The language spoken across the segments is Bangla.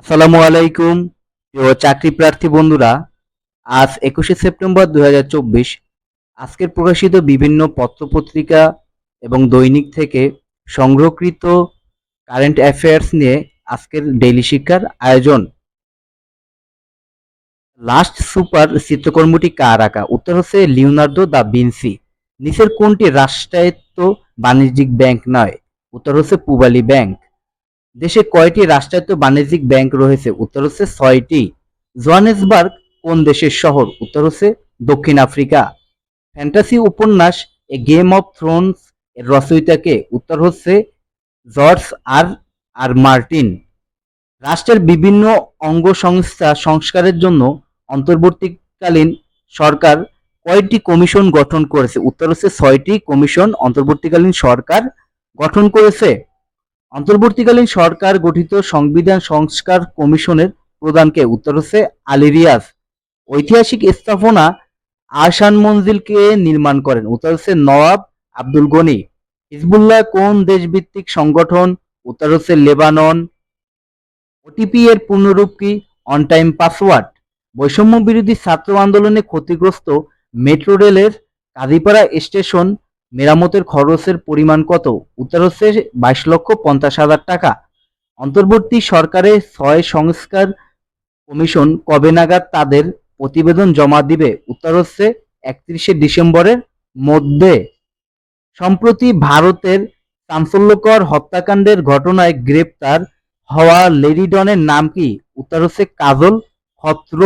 আসসালামু আলাইকুম, প্রিয় চাকরি প্রার্থী বন্ধুরা। আজ একুশে সেপ্টেম্বর দুই হাজার চব্বিশ। আজকের প্রকাশিত বিভিন্ন পত্রপত্রিকা এবং দৈনিক থেকে সংগ্রহকৃত কারেন্ট অ্যাফেয়ার্স নিয়ে আজকের ডেইলি শিক্ষার আয়োজন। লাস্ট সুপার চিত্রকর্মটি কার আঁকা? উত্তর হচ্ছে লিওনার্দো দা বিনসি নিচের কোনটি রাষ্ট্রায়ত্ত বাণিজ্যিক ব্যাংক নয়? উত্তর হচ্ছে পূবালী ব্যাংক। দেশে কয়টি রাষ্ট্রায়ত্ত বাণিজ্যিক ব্যাংক রয়েছে? উত্তর হচ্ছে ছয়টি। জোহানেসবার্গ কোন দেশের শহর? উত্তর হচ্ছে দক্ষিণ আফ্রিকা। ফ্যান্টাসি উপন্যাস এ গেম অফ থ্রোনস এর রচয়িতাকে। উত্তর হচ্ছে জর্জ আর আর মার্টিন। রাষ্ট্রের বিভিন্ন অঙ্গ সংস্থা সংস্কারের জন্য অন্তর্বর্তীকালীন সরকার কয়টি কমিশন গঠন করেছে? উত্তর হচ্ছে ছয়টি কমিশন অন্তর্বর্তীকালীন সরকার গঠন করেছে। অন্তর্বর্তীকালীন সরকার গঠিত সংবিধান সংস্কার কমিশনের প্রধানকে উত্তর হচ্ছে আলিরিয়াস ঐতিহাসিক স্থাপনা আসান মঞ্জিলকে নির্মাণ করেন। উত্তর হচ্ছে নওয়াব আব্দুল গনি। হিজবুল্লাহ কোন দেশভিত্তিক সংগঠন? উত্তর হচ্ছে লেবানন। ওটিপি এর পূর্ণরূপ কি? অন টাইম পাসওয়ার্ড বৈষম্য বিরোধী ছাত্র আন্দোলনে ক্ষতিগ্রস্ত মেট্রো রেলের কাজীপাড়া স্টেশন মেরামতের খরচের পরিমাণ কত? উত্তর হচ্ছে বাইশ লক্ষ পঞ্চাশ হাজার টাকা। অন্তর্বর্তী সরকারের ছয় সংস্কার কমিশন কবে নাগাদ তাদের প্রতিবেদন জমা দিবে? উত্তর হচ্ছে একত্রিশে ডিসেম্বরের মধ্যে। সম্প্রতি ভারতের চাঞ্চল্যকর হত্যাকাণ্ডের ঘটনায় গ্রেপ্তার হওয়া লেডি ডনের নাম কি? উত্তর হচ্ছে কাজল খত্র।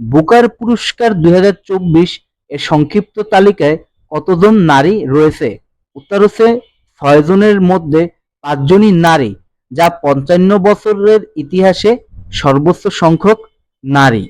বুকার পুরস্কার দুই হাজার চব্বিশ এর সংক্ষিপ্ত তালিকায় কতজন নারী রয়েছে? উত্তর হচ্ছে ছয় জনের মধ্যে পাঁচজনই নারী, যা পঞ্চান্ন বছরের ইতিহাসে সর্বোচ্চ সংখ্যক নারী।